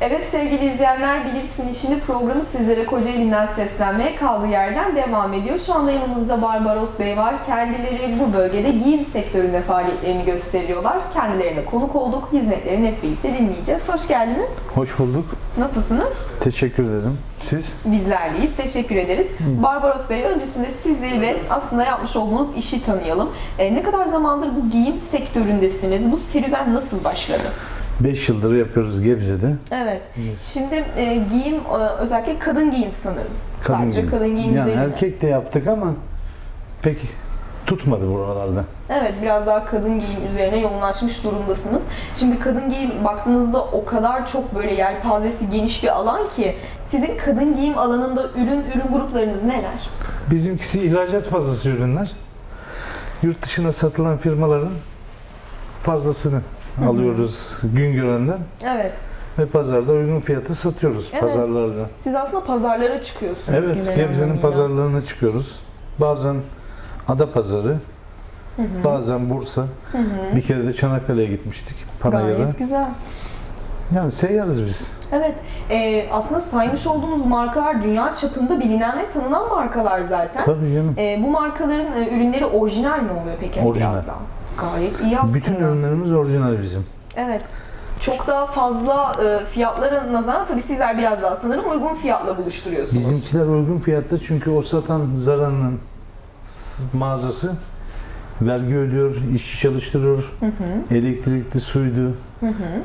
Evet sevgili izleyenler bilirsin şimdi programı sizlere Kocaeli'nden seslenmeye kaldığı yerden devam ediyor. Şu anda yanımızda Barbaros Bey var. Kendileri bu bölgede giyim sektöründe faaliyetlerini gösteriyorlar. Kendilerine konuk olduk. Hizmetlerini hep birlikte dinleyeceğiz. Hoş geldiniz. Hoş bulduk. Nasılsınız? Teşekkür ederim. Siz? Bizlerleyiz. Teşekkür ederiz. Barbaros Bey öncesinde sizleri ve aslında yapmış olduğunuz işi tanıyalım. E, ne kadar zamandır bu giyim sektöründesiniz? Bu serüven nasıl başladı? 5 yıldır yapıyoruz Gebze'de. Evet. Şimdi e, giyim e, özellikle kadın giyim sanırım. Kadın Sadece giyim. kadın giyim Yani üzerine. erkek de yaptık ama pek tutmadı buralarda. Evet biraz daha kadın giyim üzerine yoğunlaşmış durumdasınız. Şimdi kadın giyim baktığınızda o kadar çok böyle yelpazesi geniş bir alan ki sizin kadın giyim alanında ürün ürün gruplarınız neler? Bizimkisi ihracat fazlası ürünler. Yurt dışına satılan firmaların fazlasını alıyoruz gün görenden Evet. ve pazarda uygun fiyata satıyoruz Evet. pazarlarda. Siz aslında pazarlara çıkıyorsunuz. Evet, Gebze'nin pazarlarına çıkıyoruz. Bazen Ada Pazarı, bazen Bursa. Bir kere de Çanakkale'ye gitmiştik. Panayır'a. Gayet güzel. Yani seyyarız biz. Evet, e, aslında saymış olduğumuz markalar dünya çapında bilinen ve tanınan markalar zaten. Tabii canım. E, bu markaların e, ürünleri orijinal mi oluyor peki? Orijinal. Biraz daha? Gayet iyi aslında. Bütün ürünlerimiz orijinal bizim. Evet. Çok daha fazla e, fiyatlara nazaran tabii sizler biraz daha sanırım uygun fiyatla buluşturuyorsunuz. Bizimkiler uygun fiyatta çünkü o satan Zara'nın mağazası vergi ödüyor, işçi çalıştırıyor, elektrikli suydu.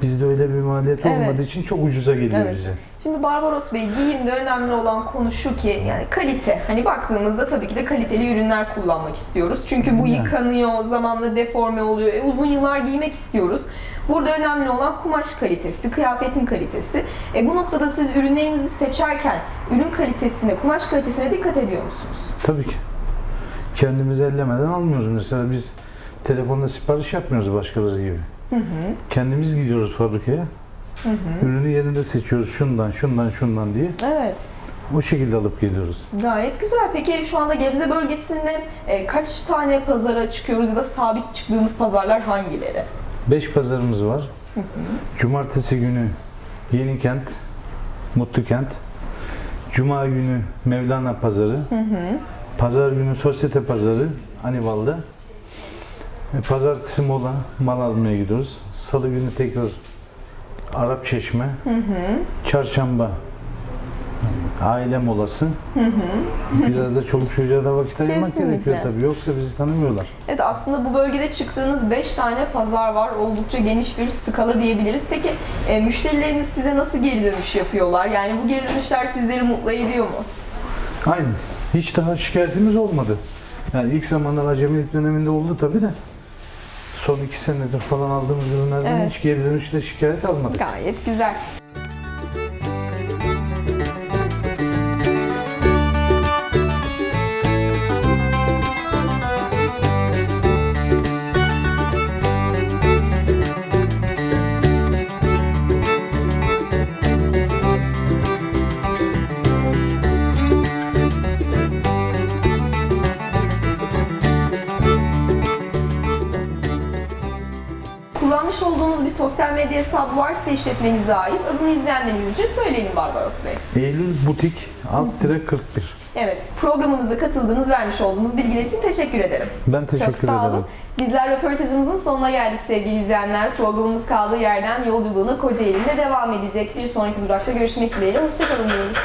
Bizde öyle bir maliyet Evet. olmadığı için çok ucuza geliyor Evet. bize. Şimdi Barbaros Bey giyimde önemli olan konu şu ki yani kalite. Hani baktığımızda tabii ki de kaliteli ürünler kullanmak istiyoruz. Çünkü bu yıkanıyor, zamanla deforme oluyor. E, uzun yıllar giymek istiyoruz. Burada önemli olan kumaş kalitesi, kıyafetin kalitesi. E, bu noktada siz ürünlerinizi seçerken ürün kalitesine, kumaş kalitesine dikkat ediyor musunuz? Tabii ki. Kendimiz ellemeden almıyoruz. Mesela biz telefonla sipariş yapmıyoruz başkaları gibi. Kendimiz gidiyoruz fabrikaya. Ürünü yerinde seçiyoruz şundan, şundan, şundan diye. Evet. O şekilde alıp geliyoruz. Gayet güzel. Peki şu anda Gebze bölgesinde e, kaç tane pazara çıkıyoruz ya da sabit çıktığımız pazarlar hangileri? 5 pazarımız var. Cumartesi günü Yenikent, Mutlukent. Cuma günü Mevlana Pazarı. Pazar günü Sosyete Pazarı Anival'da. E, Pazartesi mola mal almaya gidiyoruz. Salı günü tekrar Arap Çeşme. Çarşamba aile molası. Biraz da çoluk çocuğa da vakit ayırmak gerekiyor tabii. Yoksa bizi tanımıyorlar. Evet aslında bu bölgede çıktığınız 5 tane pazar var. Oldukça geniş bir skala diyebiliriz. Peki e, müşterileriniz size nasıl geri dönüş yapıyorlar? Yani bu geri dönüşler sizleri mutlu ediyor mu? Aynı. Hiç daha şikayetimiz olmadı. Yani ilk zamanlar acemilik döneminde oldu tabii de. Son iki senedir falan aldığımız ürünlerden Evet. hiç geri dönüşle şikayet almadık. Gayet güzel. Kullanmış olduğunuz bir sosyal medya hesabı varsa işletmenize ait adını izleyenlerimiz için söyleyelim Barbaros Bey. Eylül Butik alt tire 41. Evet, programımıza katıldığınız, vermiş olduğunuz bilgiler için teşekkür ederim. Ben teşekkür Çok sağ olun. ederim. Bizler röportajımızın sonuna geldik sevgili izleyenler. Programımız kaldığı yerden yolculuğuna Kocaeli'nde devam edecek. Bir sonraki durakta görüşmek dileğiyle. Hoşçakalın diyoruz.